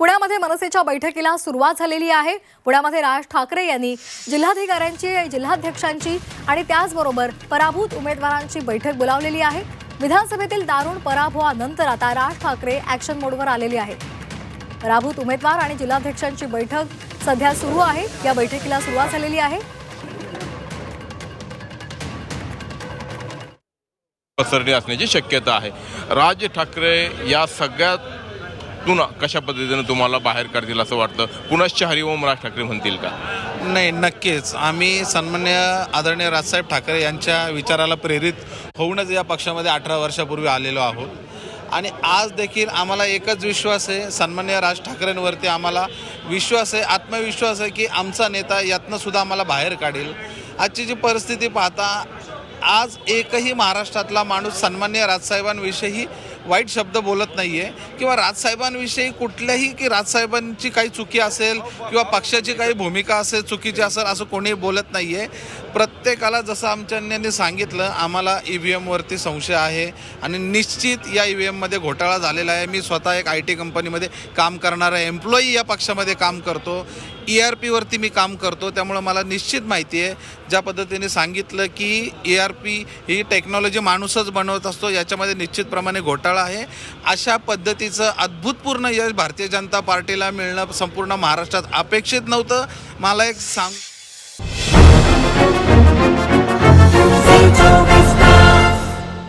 पुण्यामध्ये मनसेच्या बैठकीला सुरुवात झालेली आहे. पुण्यामध्ये राज ठाकरे यांनी जिल्हाधिकाऱ्यांची जिल्हाध्यक्षांची आणि त्याचबरोबर पराभूत उमेदवारांची बैठक बोलावलेली आहे. विधानसभेतील दारुण पराभवानंतर आता राज ठाकरे ॲक्शन मोडवर आलेले आहेत. पराभूत उमेदवार आणि जिल्हाध्यक्षांची बैठक सध्या सुरू आहे. या बैठकीला सुरुवात झालेली आहे. पसरणी असण्याची शक्यता आहे. राज ठाकरे या सगळ्यात पुन्हा कशा पद्धतीने तुम्हाला बाहेर काढतील असं वाटतं? पुनश्च हरिओम राज ठाकरे म्हणतील का? नाही नक्कीच. आम्ही सन्मान्य आदरणीय राजसाहेब ठाकरे यांच्या विचाराला प्रेरित होऊनच या पक्षामध्ये अठरा वर्षापूर्वी आलेलो आहोत. आणि आज देखील आम्हाला एकच विश्वास आहे सन्मान्य राज ठाकरेंवरती आम्हाला विश्वास आहे आत्मविश्वास आहे की आमचा नेता यातनं सुद्धा आम्हाला बाहेर काढेल. आजची जी परिस्थिती पाहता आज एकही महाराष्ट्रातला माणूस सन्मान्य राजसाहेबांविषयी वाईट शब्द बोलत नाही आहे किंवा राजसाहेबांविषयी कुठल्याही की राजसाहेबांची काही चुकी असेल किंवा पक्षाची काही भूमिका असेल चुकीची असेल असं कोणीही बोलत नाही आहे प्रत्येकाला जसं आमच्या अन्यांनी सांगितलं आम्हाला ई व्ही एमवरती संशय आहे आणि निश्चित या ई व्ही एममध्ये घोटाळा झालेला आहे. मी स्वतः एक आय टी कंपनीमध्ये काम करणारा एम्प्लॉई या पक्षामध्ये काम करतो. ई आर पीवरती मी काम करतो त्यामुळं मला निश्चित माहिती आहे ज्या पद्धतीने सांगितलं की ई आर पी ही टेक्नॉलॉजी माणूसच बनवत असतो याच्यामध्ये निश्चितप्रमाणे घोटाळा आहे. अशा पद्धतीचं अद्भुतपूर्ण यश भारतीय जनता पार्टीला मिळणं संपूर्ण महाराष्ट्रात अपेक्षित नव्हतं. मला एक सांग